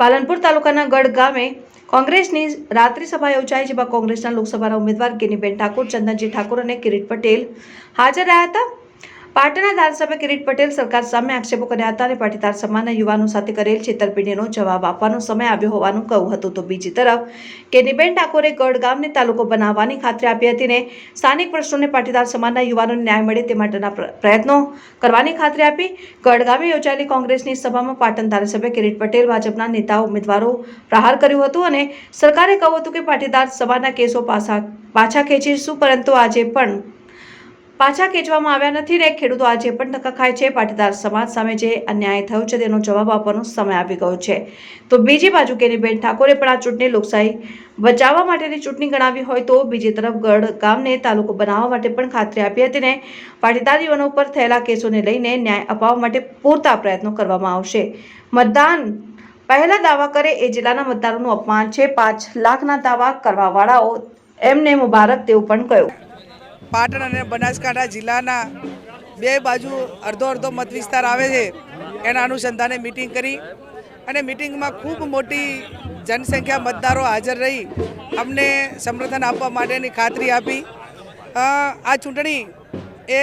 પાલનપુર તાલુકાના ગઢ ગામે કોંગ્રેસની રાત્રિ સભા યોજાઈ જેમાં કોંગ્રેસના લોકસભાના ઉમેદવાર ગિનીબેન ઠાકોર, ચંદનજી ઠાકોર અને કિરીટ પટેલ હાજર રહ્યા હતા. પાટણના ધારાસભ્ય કિરીટ પટેલ સરકાર સામે આક્ષેપો કર્યા હતા અને પાટીદાર સમાજના યુવાનો સાથે કરેલ છેતરપિંડીનો જવાબ આપવાનો સમય આવ્યો હોવાનું કહ્યું હતું. તો બીજી તરફ, કેનીબેન ઠાકોરે ગઢ ગામને તાલુકો બનાવવાની ખાતરી આપી હતી ને સ્થાનિક પ્રશ્નોને પાટીદાર સમાજના યુવાનોને ન્યાય મળે તે માટેના પ્રયત્નો કરવાની ખાતરી આપી. ગઢ ગામે યોજાયેલી કોંગ્રેસની સભામાં પાટણ ધારાસભ્ય કિરીટ પટેલ ભાજપના નેતા ઉમેદવારો પ્રહાર કર્યું હતું અને સરકારે કહ્યું હતું કે પાટીદાર સમાજના કેસો પાછા પાછા ખેંચીશું, પરંતુ આજે પણ પાછા ખેંચવામાં આવ્યા નથી ને ખેડૂતો આજે પણ ધક્કા ખાય છે. પાટીદાર સમાજ સામે જે અન્યાય થયો છે તેનો જવાબ આપવાનો સમય આવી ગયો છે. તો બીજી બાજુ કેનીબેન ઠાકોરે પણ આ ચૂંટણી લોકશાહી બચાવવા માટેની ચૂંટણી ગણાવી હોય તો બીજી તરફ ગઢ ગામને તાલુકો બનાવવા માટે પણ ખાતરી આપી હતી ને પાટીદાર ઉપર થયેલા કેસોને લઈને ન્યાય અપાવવા માટે પૂરતા પ્રયત્નો કરવામાં આવશે. મતદાન પહેલા દાવા કરે એ જિલ્લાના મતદારોનું અપમાન છે. પાંચ લાખના દાવા કરવાવાળાઓ એમને મુબારક તેવું પણ કહ્યું. પાટણ અને બનાસકાંઠા જિલ્લાના બે બાજુ અડધો અડધો મત વિસ્તાર આવે છે, એના અનુસંધાને મિટિંગ કરી અને મિટિંગમાં ખૂબ મોટી જનસંખ્યા મતદારો હાજર રહી, અમને સમર્થન આપવા માટેની ખાતરી આપી. આ ચૂંટણી એ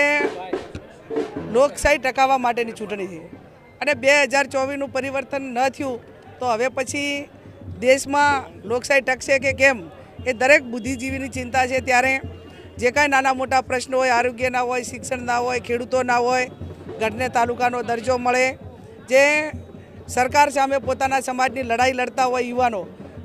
લોકશાહી ટકાવવા માટેની ચૂંટણી છે. અને બે હજાર ચોવીસનું પરિવર્તન ન થયું, તો હવે પછી દેશમાં લોકશાહી ટકશે કે કેમ, એ દરેક બુદ્ધિજીવીની ચિંતા છે. ત્યારે જે કાંઈ નાના મોટા પ્રશ્નો હોય, આરોગ્યના હોય, શિક્ષણના હોય, ખેડૂતોના હોય ગઢને તાલુકાનો દરજ્જો મળે. જે સરકાર સામે પોતાના સમાજની લડાઈ લડતા હોય યુવાનો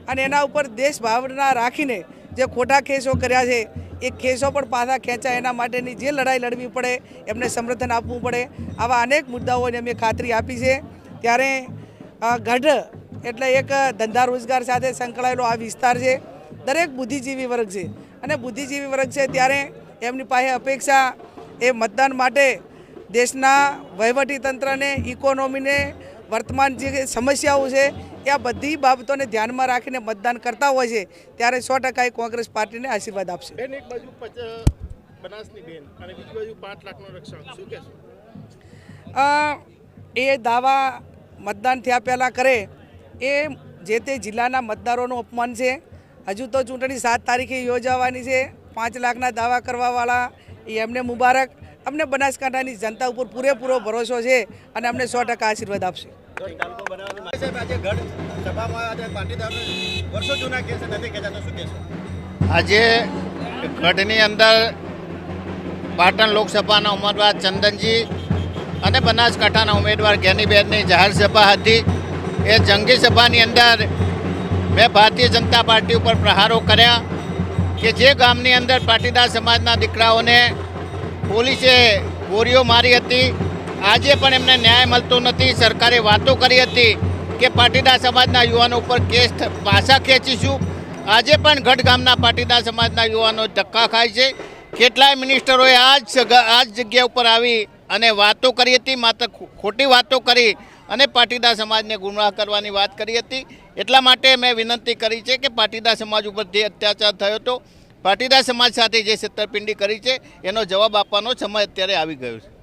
અને એના ઉપર દેશ ભાવના રાખીને જે ખોટા કેસો કર્યા છે, એ કેસો પણ પાછા ખેંચાય. એના માટેની જે લડાઈ લડવી પડે, એમને સમર્થન આપવું પડે. આવા અનેક મુદ્દાઓની અમે ખાતરી આપી છે. ત્યારે ગઢ એટલે એક ધંધા રોજગાર સાથે સંકળાયેલો આ વિસ્તાર છે. દરેક બુદ્ધિજીવી વર્ગ છે. અને બુદ્ધિજીવી વર્ગ છે ત્યારે એમની પાસે અપેક્ષા એ મતદાન માટે દેશના વહીવટી તંત્રને ઇકોનોમીને વર્તમાન જે સમસ્યાઓ છે એ આ બધી બાબતોને ધ્યાનમાં રાખીને મતદાન કરતા હોય છે ત્યારે સો ટકા એ કોંગ્રેસ પાર્ટીને આશીર્વાદ આપશે. એ દાવા મતદાન થયા પહેલાં કરે. એ જે તે જિલ્લાના મતદારોનું અપમાન છે. હજુ તો ચૂંટણી સાત તારીખે યોજાવાની છે. પાંચ લાખના દાવા કરવાવાળા, એ એમને મુબારક. અમને બનાસકાંઠાની જનતા ઉપર પૂરેપૂરો ભરોસો છે અને અમને સો ટકા આશીર્વાદ આપશે. આજે ગઢની અંદર પાટણ લોકસભાના ઉમેદવાર ચંદનજી અને બનાસકાંઠાના ઉમેદવાર જ્ઞાનીબેનની જાહેર સભા હતી. એ જંગી સભાની અંદર મેં ભારતીય જનતા પાર્ટી ઉપર પ્રહારો કર્યા કે જે ગામની અંદર પાટીદાર સમાજના દીકરાઓને પોલીસે ગોળીઓ મારી હતી. આજે પણ એમને ન્યાય મળતો નથી. સરકારે વાતો કરી હતી કે પાટીદાર સમાજના યુવાનો ઉપર કેસ પાછા ખેંચીશું. આજે પણ ગઢ ગામના પાટીદાર સમાજના યુવાનો ધક્કા ખાય છે. કેટલાય મિનિસ્ટરોએ આ જ આ જ જગ્યા ઉપર આવી અને વાતો કરી હતી. માત્ર ખોટી વાતો કરી અને પાટીદાર સમાજને ગુમરાહ કરવાની વાત કરી હતી. એટલા માટે મેં વિનંતી કરી છે કે પાટીદાર સમાજ ઉપર જે અત્યાચાર થયો હતો, પાટીદાર સમાજ સાથે જે છેતરપિંડી કરી છે, એનો જવાબ આપવાનો સમય અત્યારે આવી ગયો છે.